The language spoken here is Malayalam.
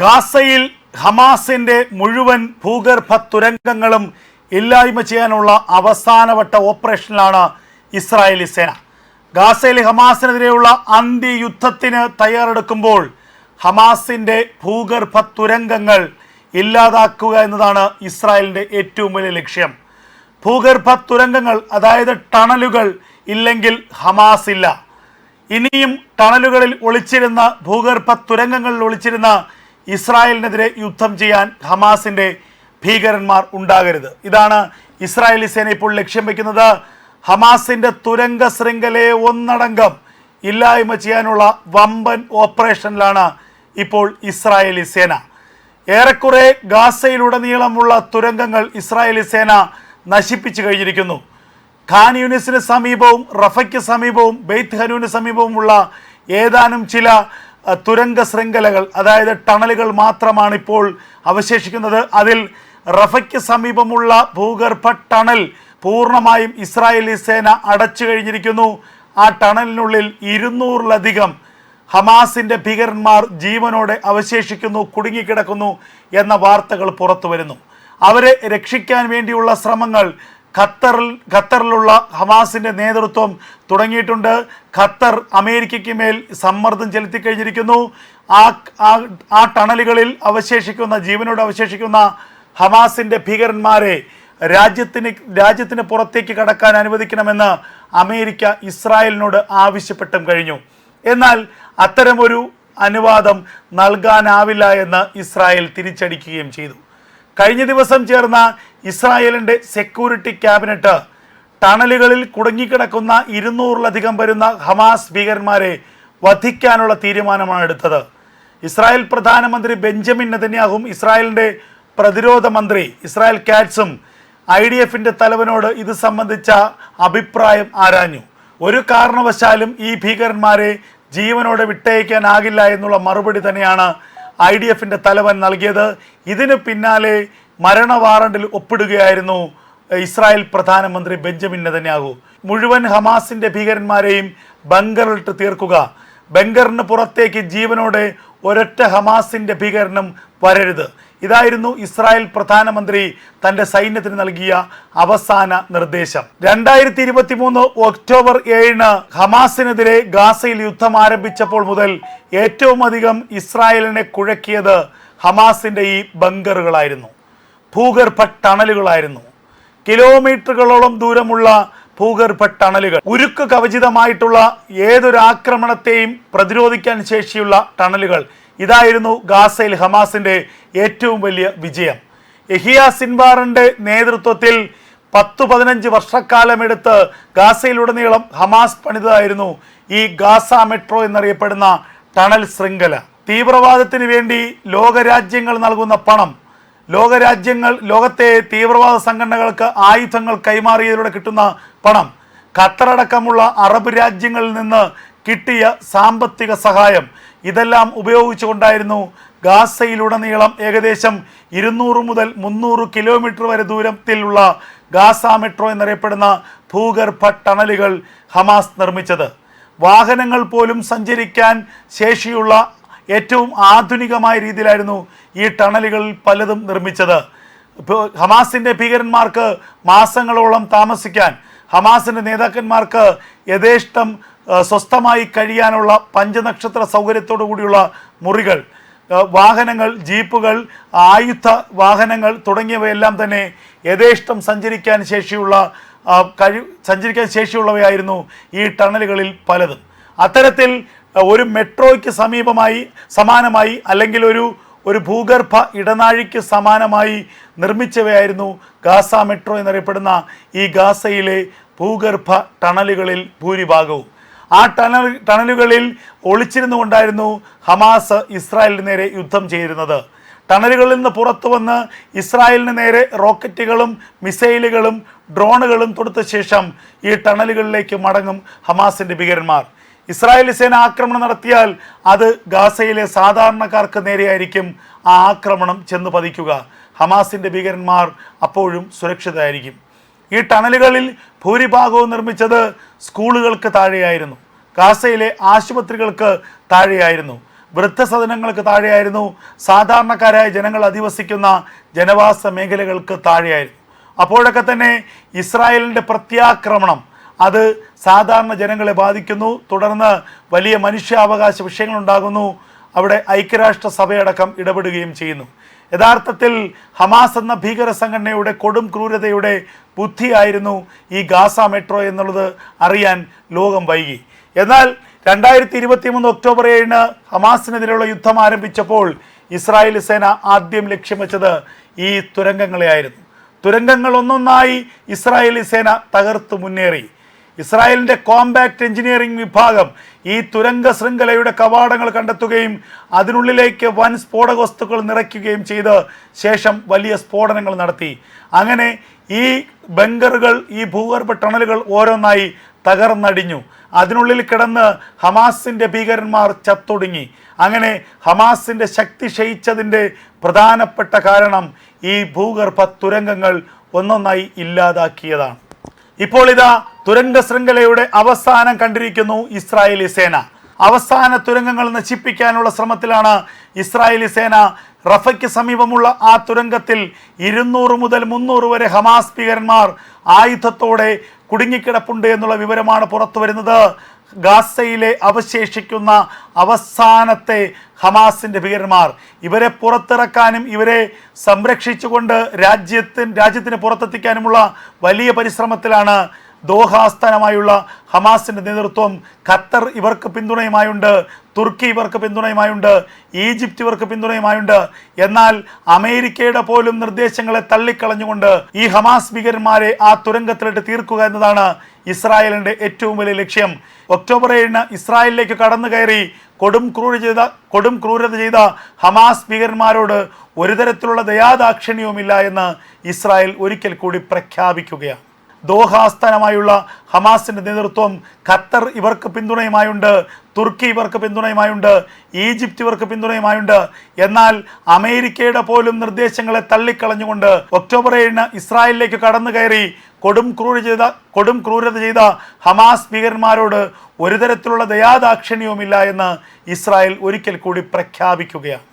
ഗാസയിൽ ഹമാസിന്റെ മുഴുവൻ ഭൂഗർഭ തുരങ്കങ്ങളും ഇല്ലായ്മ ചെയ്യാനുള്ള അവസാനവട്ട ഓപ്പറേഷനിലാണ് ഇസ്രായേലി സേന. ഗാസയിൽ ഹമാസിനെതിരെയുള്ള അന്ത്യയുദ്ധത്തിന് തയ്യാറെടുക്കുമ്പോൾ ഹമാസിന്റെ ഭൂഗർഭ തുരങ്കങ്ങൾ ഇല്ലാതാക്കുക എന്നതാണ് ഇസ്രായേലിന്റെ ഏറ്റവും വലിയ ലക്ഷ്യം. ഭൂഗർഭ തുരങ്കങ്ങൾ അതായത് ടണലുകൾ ഇല്ലെങ്കിൽ ഹമാസ് ഇല്ല. ഇനിയും ടണലുകളിൽ ഒളിച്ചിരുന്ന ഭൂഗർഭ തുരങ്കങ്ങളിൽ ഒളിച്ചിരുന്ന ഇസ്രായേലിനെതിരെ യുദ്ധം ചെയ്യാൻ ഹമാസിന്റെ ഭീകരന്മാർ ഉണ്ടാകരുത്. ഇതാണ് ഇസ്രായേലി സേന ഇപ്പോൾ ലക്ഷ്യം വയ്ക്കുന്നത് ഹമാസിന്റെ തുരങ്ക ശൃംഖലയെ ഒന്നടങ്കം ഇല്ലായ്മ ചെയ്യാനുള്ള വമ്പൻ ഓപ്പറേഷനിലാണ് ഇപ്പോൾ ഇസ്രായേലി സേന. ഏറെക്കുറെ ഗാസയിലുടനീളമുള്ള തുരങ്കങ്ങൾ ഇസ്രായേലി സേന നശിപ്പിച്ചു കഴിഞ്ഞിരിക്കുന്നു. ഖാൻ യൂണിസിന് സമീപവും റഫയ്ക്ക് സമീപവും ബെയ്ത്ത് ഹനൂന് സമീപവുമുള്ള ഏതാനും ചില തുരങ്ക ശൃംഖലകൾ അതായത് ടണലുകൾ മാത്രമാണ് ഇപ്പോൾ അവശേഷിക്കുന്നത്. അതിൽ റഫയ്ക്ക് സമീപമുള്ള ഭൂഗർഭ ടണൽ പൂർണമായും ഇസ്രായേലി സേന അടച്ചു കഴിഞ്ഞിരിക്കുന്നു. ആ ടണലിനുള്ളിൽ ഇരുന്നൂറിലധികം ഹമാസിന്റെ ഭീകരന്മാർ ജീവനോടെ അവശേഷിക്കുന്നു കുടുങ്ങിക്കിടക്കുന്നു എന്ന വാർത്തകൾ പുറത്തു വരുന്നു അവരെ രക്ഷിക്കാൻ വേണ്ടിയുള്ള ശ്രമങ്ങൾ ഖത്തറിൽ ഖത്തറിലുള്ള ഹമാസിന്റെ നേതൃത്വം തുടങ്ങിയിട്ടുണ്ട്. ഖത്തർ അമേരിക്കയ്ക്ക് മേൽ സമ്മർദ്ദം ചെലുത്തി കഴിഞ്ഞിരിക്കുന്നു ആ ആ- ടണലുകളിൽ അവശേഷിക്കുന്ന ജീവനോട് അവശേഷിക്കുന്ന ഹമാസിന്റെ ഭീകരന്മാരെ രാജ്യത്തിന് രാജ്യത്തിന് പുറത്തേക്ക് കടക്കാൻ അനുവദിക്കണമെന്ന് അമേരിക്ക ഇസ്രായേലിനോട് ആവശ്യപ്പെട്ടും കഴിഞ്ഞു. എന്നാൽ അത്തരമൊരു അനുവാദം നൽകാനാവില്ല എന്ന് ഇസ്രായേൽ തിരിച്ചടിക്കുകയും ചെയ്തു. കഴിഞ്ഞ ദിവസം ചേർന്ന ഇസ്രായേലിന്റെ സെക്യൂരിറ്റി ക്യാബിനറ്റ് ടണലുകളിൽ കുടുങ്ങിക്കിടക്കുന്ന ഇരുന്നൂറിലധികം വരുന്ന ഹമാസ് ഭീകരന്മാരെ വധിക്കാനുള്ള തീരുമാനമാണ് എടുത്തത്. ഇസ്രായേൽ പ്രധാനമന്ത്രി ബെഞ്ചമിൻ നെതന്യാഹും ഇസ്രായേലിന്റെ പ്രതിരോധ മന്ത്രി ഇസ്രായേൽ കാറ്റ്സും ഐ ഡി എഫിന്റെ തലവനോട് ഇത് സംബന്ധിച്ച അഭിപ്രായം ആരാഞ്ഞു. ഒരു കാരണവശാലും ഈ ഭീകരന്മാരെ ജീവനോടെ വിട്ടയക്കാനാകില്ല എന്നുള്ള മറുപടി തന്നെയാണ് ഐ ഡി എഫിന്റെ തലവൻ നൽകിയത്. ഇതിന് പിന്നാലെ മരണ വാറണ്ടിൽ ഒപ്പിടുകയായിരുന്നു ഇസ്രായേൽ പ്രധാനമന്ത്രി ബെഞ്ചമിൻ നെതന്യാഹു. മുഴുവൻ ഹമാസിന്റെ ഭീകരന്മാരെയും ബങ്കറിലിട്ട് തീർക്കുക. ബങ്കറിന് പുറത്തേക്ക് ജീവനോടെ ഒരൊറ്റ ഹമാസിന്റെ ഭീകരനും വരരുത്. ഇതായിരുന്നു ഇസ്രായേൽ പ്രധാനമന്ത്രി തന്റെ സൈന്യത്തിന് നൽകിയ അവസാന നിർദ്ദേശം. രണ്ടായിരത്തി ഇരുപത്തി മൂന്ന് ഒക്ടോബർ ഏഴിന് ഹമാസിനെതിരെ ഗാസയിൽ യുദ്ധം ആരംഭിച്ചപ്പോൾ മുതൽ ഏറ്റവും അധികം ഇസ്രായേലിനെ കുഴക്കിയത് ഹമാസിന്റെ ഈ ബങ്കറുകളായിരുന്നു ഭൂഗർഭ ടണലുകളായിരുന്നു. കിലോമീറ്ററുകളോളം ദൂരമുള്ള ഭൂഗർഭ ടണലുകൾ. ഉരുക്ക് കവചിതമായിട്ടുള്ള ഏതൊരു ആക്രമണത്തെയും പ്രതിരോധിക്കാൻ ശേഷിയുള്ള ടണലുകൾ. ഇതായിരുന്നു ഗാസയിൽ ഹമാസിന്റെ ഏറ്റവും വലിയ വിജയം. യഹിയ സിൻവാറിന്റെ നേതൃത്വത്തിൽ പത്ത് പതിനഞ്ച് വർഷക്കാലമെടുത്ത് ഗാസയിലുടനീളം ഹമാസ് പണിതായിരുന്നു ഈ ഗാസ മെട്രോ എന്നറിയപ്പെടുന്ന ടണൽ ശൃംഖല. തീവ്രവാദത്തിന് വേണ്ടി ലോകരാജ്യങ്ങൾ നൽകുന്ന പണം ലോകരാജ്യങ്ങൾ ലോകത്തെ തീവ്രവാദ സംഘടനകൾക്ക് ആയുധങ്ങൾ കൈമാറിയതിലൂടെ കിട്ടുന്ന പണം ഖത്തറടക്കമുള്ള അറബ് രാജ്യങ്ങളിൽ നിന്ന് കിട്ടിയ സാമ്പത്തിക സഹായം. ഇതെല്ലാം ഉപയോഗിച്ചുകൊണ്ടായിരുന്നു ഗാസയിലുടനീളം ഏകദേശം ഇരുന്നൂറ് മുതൽ മുന്നൂറ് കിലോമീറ്റർ വരെ ദൂരത്തിലുള്ള ഗാസ മെട്രോ എന്നറിയപ്പെടുന്ന ഭൂഗർഭ ടണലുകൾ ഹമാസ് നിർമ്മിച്ചത്. വാഹനങ്ങൾ പോലും സഞ്ചരിക്കാൻ ശേഷിയുള്ള ഏറ്റവും ആധുനികമായ രീതിയിലായിരുന്നു ഈ ടണലുകളിൽ പലതും നിർമ്മിച്ചത്. ഹമാസിന്റെ ഭീകരന്മാർക്ക് മാസങ്ങളോളം താമസിക്കാൻ ഹമാസിന്റെ നേതാക്കന്മാർക്ക് യഥേഷ്ടം സ്വസ്ഥമായി കഴിയാനുള്ള പഞ്ചനക്ഷത്ര സൗകര്യത്തോടു കൂടിയുള്ള മുറികൾ വാഹനങ്ങൾ ജീപ്പുകൾ ആയുധ വാഹനങ്ങൾ തുടങ്ങിയവയെല്ലാം തന്നെ യഥേഷ്ടം സഞ്ചരിക്കാൻ ശേഷിയുള്ള കഴി സഞ്ചരിക്കാൻ ശേഷിയുള്ളവയായിരുന്നു ഈ ടണലുകളിൽ പലതും. അത്തരത്തിൽ ഒരു മെട്രോയ്ക്ക് സമീപമായി സമാനമായി അല്ലെങ്കിൽ ഒരു ഒരു ഭൂഗർഭ ഇടനാഴിക്ക് സമാനമായി നിർമ്മിച്ചവയായിരുന്നു ഗാസ മെട്രോ എന്നറിയപ്പെടുന്ന ഈ ഗാസയിലെ ഭൂഗർഭ ടണലുകളിൽ ഭൂരിഭാഗവും. ആ ടണൽ ടണലുകളിൽ ഒളിച്ചിരുന്നു കൊണ്ടായിരുന്നു ഹമാസ് ഇസ്രായേലിന് നേരെ യുദ്ധം ചെയ്തിരുന്നത്. ടണലുകളിൽ നിന്ന് പുറത്തു വന്ന് ഇസ്രായേലിന് നേരെ റോക്കറ്റുകളും മിസൈലുകളും ഡ്രോണുകളും തൊടുത്ത ശേഷം ഈ ടണലുകളിലേക്ക് മടങ്ങും ഹമാസിന്റെ ഭീകരന്മാർ. ഇസ്രായേൽ സേന ആക്രമണം നടത്തിയാൽ അത് ഗാസയിലെ സാധാരണക്കാർക്ക് നേരെയായിരിക്കും ആ ആക്രമണം ചെന്ന് പതിക്കുക. ഹമാസിന്റെ ഭീകരന്മാർ അപ്പോഴും സുരക്ഷിതരായിരിക്കും. ഈ ടണലുകളിൽ ഭൂരിഭാഗവും നിർമ്മിച്ചത് സ്കൂളുകൾക്ക് താഴെയായിരുന്നു. ഗാസയിലെ ആശുപത്രികൾക്ക് താഴെയായിരുന്നു. വൃദ്ധസദനങ്ങൾക്ക് താഴെയായിരുന്നു. സാധാരണക്കാരായ ജനങ്ങൾ അധിവസിക്കുന്ന ജനവാസ മേഖലകൾക്ക് താഴെയായിരുന്നു. അപ്പോഴൊക്കെ തന്നെ ഇസ്രായേലിന്റെ പ്രത്യാക്രമണം അത് സാധാരണ ജനങ്ങളെ ബാധിക്കുന്നു. തുടർന്ന് വലിയ മനുഷ്യാവകാശ വിഷയങ്ങളുണ്ടാകുന്നു. അവിടെ ഐക്യരാഷ്ട്ര സഭയടക്കം ഇടപെടുകയും ചെയ്യുന്നു. യഥാർത്ഥത്തിൽ ഹമാസ് എന്ന ഭീകര സംഘടനയുടെ കൊടും ക്രൂരതയുടെ ബുദ്ധിയായിരുന്നു ഈ ഗാസ മെട്രോ എന്നുള്ളത് അറിയാൻ ലോകം വൈകി. എന്നാൽ രണ്ടായിരത്തി ഇരുപത്തി മൂന്ന് ഒക്ടോബർ ഏഴിന് ഹമാസിനെതിരെയുള്ള യുദ്ധം ആരംഭിച്ചപ്പോൾ ഇസ്രായേൽ സേന ആദ്യം ലക്ഷ്യം വെച്ചത് ഈ തുരങ്കങ്ങളെയായിരുന്നു. തുരങ്കങ്ങൾ ഒന്നൊന്നായി ഇസ്രായേലി സേന തകർത്ത് മുന്നേറി. ഇസ്രായേലിന്റെ കോമ്പാക്ട് എഞ്ചിനീയറിംഗ് വിഭാഗം ഈ തുരങ്ക ശൃംഖലയുടെ കവാടങ്ങൾ കണ്ടെത്തുകയും അതിനുള്ളിലേക്ക് വൻ സ്ഫോടക വസ്തുക്കൾ നിറയ്ക്കുകയും ചെയ്ത് ശേഷം വലിയ സ്ഫോടനങ്ങൾ നടത്തി. അങ്ങനെ ഈ ബങ്കറുകൾ ഈ ഭൂഗർഭ ടണലുകൾ ഓരോന്നായി തകർന്നടിഞ്ഞു. അതിനുള്ളിൽ കിടന്ന് ഹമാസിന്റെ ഭീകരന്മാർ ചത്തൊടുങ്ങി. അങ്ങനെ ഹമാസിന്റെ ശക്തി ക്ഷയിച്ചതിന്റെ പ്രധാനപ്പെട്ട കാരണം ഈ ഭൂഗർഭ തുരങ്കങ്ങൾ ഒന്നൊന്നായി ഇല്ലാതാക്കിയതാണ്. ഇപ്പോൾ ഇതാ തുരങ്ക ശൃംഖലയുടെ അവസാനം കണ്ടിരിക്കുന്നു ഇസ്രായേലി സേന. അവസാന തുരങ്കങ്ങൾ നശിപ്പിക്കാനുള്ള ശ്രമത്തിലാണ് ഇസ്രായേലി സേന റഫയ്ക്ക് സമീപമുള്ള ആ തുരങ്കത്തിൽ ഇരുന്നൂറ് മുതൽ മുന്നൂറ് വരെ ഹമാസ് ഭീകരന്മാർ ആയുധത്തോടെ കുടുങ്ങിക്കിടപ്പുണ്ട് എന്നുള്ള വിവരമാണ് പുറത്തു വരുന്നത് ഗാസയിലെ അവശേഷിക്കുന്ന അവസാനത്തെ ഹമാസിന്റെ ഭീകരന്മാർ. ഇവരെ പുറത്തിറക്കാനും ഇവരെ സംരക്ഷിച്ചുകൊണ്ട് രാജ്യത്തിന് രാജ്യത്തിന് പുറത്തെത്തിക്കാനുമുള്ള വലിയ പരിശ്രമത്തിലാണ് ദോഹാസ്ഥാനമായുള്ള ഹമാസിന്റെ നേതൃത്വം. ഖത്തർ ഇവർക്ക് പിന്തുണയുമായുണ്ട് തുർക്കി ഇവർക്ക് പിന്തുണയുമായുണ്ട് ഈജിപ്ത് ഇവർക്ക് പിന്തുണയുമായുണ്ട്. എന്നാൽ അമേരിക്കയുടെ പോലും നിർദ്ദേശങ്ങളെ തള്ളിക്കളഞ്ഞുകൊണ്ട് ഈ ഹമാസ് ഭീകരന്മാരെ ആ തുരങ്കത്തിലിട്ട് തീർക്കുക എന്നതാണ് ഇസ്രായേലിന്റെ ഏറ്റവും വലിയ ലക്ഷ്യം. ഒക്ടോബർ ഏഴിന് ഇസ്രായേലിലേക്ക് കടന്നു കയറി കൊടും ക്രൂര ചെയ്ത കൊടും ക്രൂരത ചെയ്ത ഹമാസ് ഭീകരന്മാരോട് ഒരു തരത്തിലുള്ള ദയാദാക്ഷിണ്യവുമില്ല എന്ന് ഇസ്രായേൽ ഒരിക്കൽ കൂടി പ്രഖ്യാപിക്കുകയാണ്. ദോഹാസ്ഥാനമായുള്ള ഹമാസിന്റെ നേതൃത്വം ഖത്തർ ഇവർക്ക് പിന്തുണയുമായുണ്ട് തുർക്കി ഇവർക്ക് പിന്തുണയുമായുണ്ട് ഈജിപ്റ്റ് ഇവർക്ക് പിന്തുണയുമായുണ്ട്. എന്നാൽ അമേരിക്കയുടെ പോലും നിർദ്ദേശങ്ങളെ തള്ളിക്കളഞ്ഞുകൊണ്ട് ഒക്ടോബർ ഏഴിന് ഇസ്രായേലിലേക്ക് കടന്നു കയറി കൊടും ക്രൂര ചെയ്ത കൊടും ക്രൂരത ചെയ്ത ഹമാസ് ഭീകരന്മാരോട് ഒരു തരത്തിലുള്ള ദയാദാക്ഷിണ്യവുമില്ല എന്ന് ഇസ്രായേൽ ഒരിക്കൽ കൂടി പ്രഖ്യാപിക്കുകയാണ്.